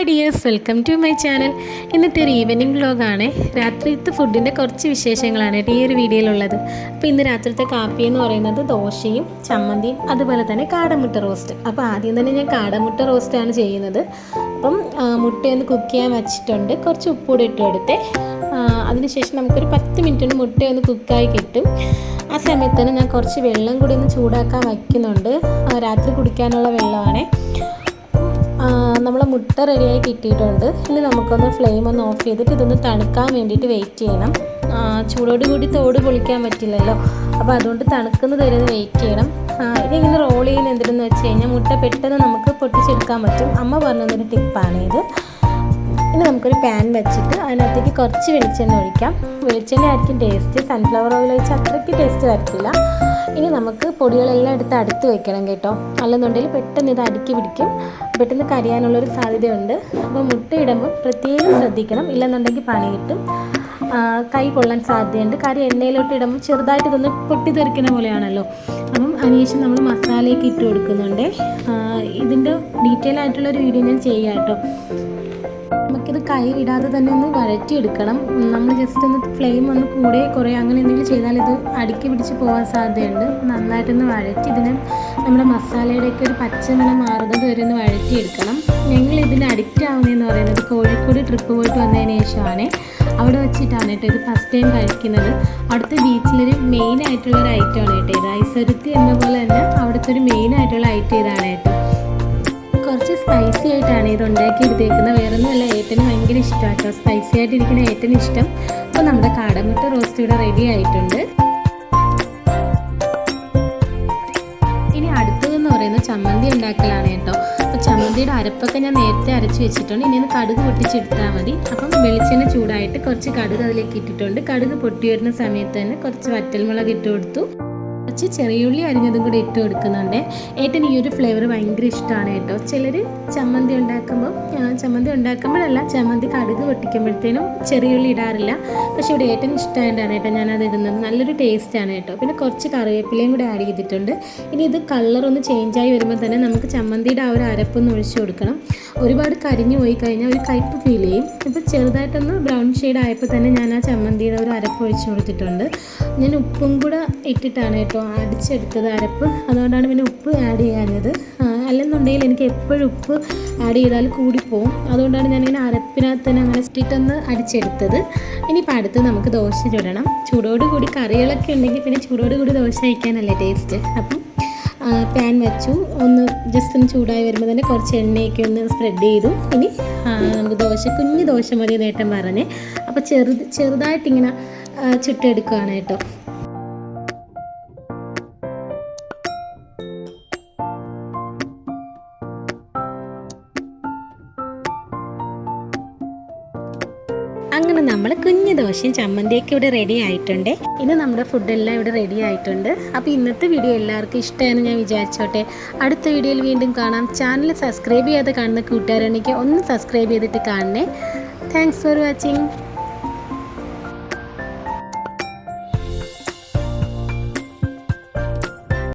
Hi dears welcome to my channel. ഇന്നത്തെ ഒരു evening വ്ലോഗാണ് രാത്രിത്തെ ഫുഡിന്റെ കുറച്ച് വിശേഷങ്ങളാണ് ഈ ഒരു വീഡിയോയിലുള്ളത്. അപ്പോൾ ഇന്ന് രാത്രിത്തെ കാപ്പി എന്ന് പറയുന്നത് ദോശയും ചമ്മന്തിയും അതുപോലെ തന്നെ കാടമുട്ട റോസ്റ്റ്. അപ്പോൾ ആദ്യം തന്നെ ഞാൻ കാടമുട്ട റോസ്റ്റാണ് ചെയ്യുന്നത്. അപ്പം മുട്ടയൊന്ന് കുക്ക് ചെയ്യാൻ വെച്ചിട്ടുണ്ട്. കുറച്ച് ഉപ്പൂടെ ഇട്ട് കൊടുത്ത്. അതിനുശേഷം നമുക്കൊരു പത്ത് മിനിറ്റ് കൊണ്ട് മുട്ടയൊന്ന് കുക്കായി കിട്ടും. ആ സമയത്ത് തന്നെ ഞാൻ കുറച്ച് വെള്ളം കൂടി ഒന്ന് ചൂടാക്കാൻ വയ്ക്കുന്നുണ്ട്. രാത്രി കുടിക്കാനുള്ള വെള്ളമാണേ. നമ്മൾ മുട്ട റെഡിയായി കിട്ടിയിട്ടുണ്ട്. ഇനി നമുക്കൊന്ന് ഫ്ലെയിം ഒന്ന് ഓഫ് ചെയ്തിട്ട് ഇതൊന്ന് തണുക്കാൻ വേണ്ടിയിട്ട് വെയിറ്റ് ചെയ്യണം. ചൂടോട് കൂടി തോട് പൊളിക്കാൻ പറ്റില്ലല്ലോ. അപ്പോൾ അതുകൊണ്ട് തണുക്കുന്നത് വരെ വെയിറ്റ് ചെയ്യണം. ഇതിങ്ങനെ റോൾ ചെയ്യുന്ന എന്തിനെന്ന് വെച്ച് കഴിഞ്ഞാൽ മുട്ട പെട്ടെന്ന് നമുക്ക് പൊട്ടിച്ചെടുക്കാൻ പറ്റും. അമ്മ പറഞ്ഞതൊരു ടിപ്പാണ് ഇത്. ഇനി നമുക്കൊരു പാൻ വെച്ചിട്ട് അതിനകത്തേക്ക് കുറച്ച് വെളിച്ചെണ്ണ ഒഴിക്കാം. വെളിച്ചെണ്ണ ആയിരിക്കും ടേസ്റ്റ് സൺഫ്ലവർ ഓയിൽ ഒഴിച്ച് അത്രയ്ക്ക് ടേസ്റ്റ് വരത്തില്ല. ഇനി നമുക്ക് പൊടികളെല്ലാം എടുത്ത് അടുത്ത് വെക്കണം കേട്ടോ. അല്ലെന്നുണ്ടെങ്കിൽ പെട്ടെന്ന് ഇത് അടുക്കി പിടിക്കും. പെട്ടെന്ന് കരിയാനുള്ളൊരു സാധ്യതയുണ്ട്. അപ്പോൾ മുട്ടയിടുമ്പോൾ പ്രത്യേകം ശ്രദ്ധിക്കണം. ഇല്ലെന്നുണ്ടെങ്കിൽ പണി കിട്ടും. കൈ പൊള്ളാൻ സാധ്യതയുണ്ട്. കറി എണ്ണയിലോട്ട് ഇടുമ്പോൾ ചെറുതായിട്ട് ഇതൊന്ന് പൊട്ടിത്തെറിക്കുന്ന പോലെയാണല്ലോ. അപ്പം അതിനുശേഷം നമ്മൾ മസാലയൊക്കെ ഇട്ട് കൊടുക്കുന്നുണ്ട്. ഇതിന്റെ ഡീറ്റെയിൽ ആയിട്ടുള്ള ഒരു വീഡിയോ ഞാൻ ചെയ്യാം കേട്ടോ. നമുക്കിത് കയ്യിലിടാതെ തന്നെ ഒന്ന് വഴറ്റിയെടുക്കണം. നമ്മൾ ജസ്റ്റ് ഒന്ന് ഫ്ലെയിം ഒന്ന് കൂടെ കുറേ അങ്ങനെ എന്തെങ്കിലും ചെയ്താൽ ഇത് അടുക്കി പിടിച്ച് പോകാൻ സാധ്യതയുണ്ട്. നന്നായിട്ടൊന്ന് വഴറ്റി ഇതിനെ നമ്മുടെ മസാലയുടെയൊക്കെ ഒരു പച്ചമണം മാറുന്നത് വരെ ഒന്ന് വഴറ്റിയെടുക്കണം. ഞങ്ങൾ ഇതിന് അഡിക്റ്റ് ആവുന്നതെന്ന് പറയുന്നത് കോഴിക്കോട് ട്രിപ്പ് പോയിട്ട് വന്നതിന് ശേഷമാണ്. അവിടെ വെച്ചിട്ടാണ് കേട്ടോ ഇത് ഫസ്റ്റ് ടൈം കഴിക്കുന്നത്. അവിടുത്തെ ബീച്ചിലൊരു മെയിൻ ആയിട്ടുള്ള ഒരു ഐറ്റമാണ് കേട്ടോ ഇത്. ഐസരുത്തി എന്ന പോലെ തന്നെ അവിടുത്തെ ഒരു മെയിൻ ആയിട്ടുള്ള ഐറ്റം ഇതാണ് കേട്ടോ. സ്പൈസി ആയിട്ടാണ് ഇത് ഉണ്ടാക്കി എടുത്തേക്കുന്നത് വേറെ ഒന്നുമല്ല ഏട്ടന് ഭയങ്കര ഇഷ്ടമാണ് കേട്ടോ സ്പൈസി ആയിട്ടിരിക്കുന്ന ഏട്ടന് ഇഷ്ടം. അപ്പോൾ നമ്മുടെ കാടമുട്ട റോസ്റ്റ് ഇവിടെ റെഡി ആയിട്ടുണ്ട്. ഇനി അടുത്തതെന്ന് പറയുന്ന ചമ്മന്തി ഉണ്ടാക്കലാണ് കേട്ടോ. അപ്പോൾ ചമ്മന്തിയുടെ അരപ്പൊക്കെ ഞാൻ നേരത്തെ അരച്ച് വെച്ചിട്ടുണ്ട്. ഇനി ഒന്ന് കടുക് പൊട്ടിച്ചെടുത്താൽ മതി. അപ്പം വെളിച്ചെണ്ണ ചൂടായിട്ട് കുറച്ച് കടുക് അതിലേക്ക് ഇട്ടിട്ടുണ്ട്. കടുക് പൊട്ടി വരുന്ന സമയത്ത് തന്നെ കുറച്ച് വറ്റൽമുളക് ഇട്ട് കൊടുത്തു. കുറച്ച് ചെറിയുള്ളി അരിഞ്ഞതും കൂടി ഇട്ട് കൊടുക്കുന്നുണ്ട്. ഏട്ടൻ ഈ ഒരു ഫ്ലേവർ ഭയങ്കര ഇഷ്ടമാണ് കേട്ടോ. ചിലർ ചമ്മന്തി ഉണ്ടാക്കുമ്പോൾ ചമ്മന്തി ഉണ്ടാക്കുമ്പോഴല്ല ചമ്മന്തി കടുക് പൊട്ടിക്കുമ്പോഴത്തേനും ചെറിയുള്ളി ഇടാറില്ല. പക്ഷേ ഇവിടെ ഏട്ടൻ ഇഷ്ടമായിട്ടാണ് കേട്ടോ ഞാനത് ഇടുന്നത്. നല്ലൊരു ടേസ്റ്റാണ് കേട്ടോ. പിന്നെ കുറച്ച് കറിവേപ്പിലയും കൂടി ആഡ് ചെയ്തിട്ടുണ്ട്. ഇനി ഇത് കളറൊന്ന് ചേഞ്ച് ചേഞ്ചായി വരുമ്പോൾ തന്നെ നമുക്ക് ചമ്മന്തിയുടെ ആ ഒരു അരപ്പൊന്ന് ഒഴിച്ചു കൊടുക്കണം. ഒരുപാട് കരിഞ്ഞു പോയി കഴിഞ്ഞാൽ ഒരു കയ്പ്പ് ഫീൽ ചെയ്യും. ഇപ്പോൾ ചെറുതായിട്ടൊന്ന് ബ്രൗൺ ഷെയ്ഡ് ആയപ്പോൾ തന്നെ ഞാൻ ആ ചമ്മന്തിയുടെ ഒരു അരപ്പ് ഒഴിച്ചു കൊടുത്തിട്ടുണ്ട്. ഞാൻ ഉപ്പും കൂടെ ഇട്ടിട്ടാണ് കേട്ടോ അടിച്ചെടുത്തത് അരപ്പ്. അതുകൊണ്ടാണ് പിന്നെ ഉപ്പ് ആഡ് ചെയ്യാഞ്ഞത്. അല്ലെന്നുണ്ടെങ്കിൽ എനിക്ക് എപ്പോഴും ഉപ്പ് ആഡ് ചെയ്താൽ കൂടിപ്പോവും. അതുകൊണ്ടാണ് ഞാനിങ്ങനെ അരപ്പിനകത്ത് തന്നെ അങ്ങനെ ഇട്ടിട്ടൊന്ന് അടിച്ചെടുത്തത്. ഇനിയിപ്പോൾ അടുത്ത് നമുക്ക് ദോശ ചുടണം. ചൂടോട് കൂടി കറികളൊക്കെ ഉണ്ടെങ്കിൽ പിന്നെ ചൂടോട് കൂടി ദോശ കഴിക്കാനല്ലേ ടേസ്റ്റ് അപ്പം പാൻ വെച്ചു. ഒന്ന് ജസ്റ്റ് ഒന്ന് ചൂടായി വരുമ്പോൾ തന്നെ കുറച്ച് എണ്ണയൊക്കെ ഒന്ന് സ്പ്രെഡ് ചെയ്തു. ഇനി നമുക്ക് ദോശ കുഞ്ഞ് ദോശ മതി നേട്ടം പറഞ്ഞ്. അപ്പോൾ ചെറുത് ചെറുതായിട്ടിങ്ങനെ ചുട്ടെടുക്കുകയാണ് കേട്ടോ അങ്ങനെ നമ്മൾ കുഞ്ഞു ദോശയും ചമ്മന്തിയൊക്കെ ഇവിടെ റെഡി ആയിട്ടുണ്ട്. ഇനി നമ്മുടെ ഫുഡെല്ലാം ഇവിടെ റെഡി ആയിട്ടുണ്ട്. അപ്പോൾ ഇന്നത്തെ വീഡിയോ എല്ലാവർക്കും ഇഷ്ടമായെന്ന് ഞാൻ വിചാരിച്ചോട്ടെ. അടുത്ത വീഡിയോയിൽ വീണ്ടും കാണാം. ചാനൽ സബ്സ്ക്രൈബ് ചെയ്യാതെ കാണുന്ന കൂട്ടുകാരാണെങ്കിൽ ഒന്ന് സബ്സ്ക്രൈബ് ചെയ്തിട്ട് കാണണേ. Thanks for watching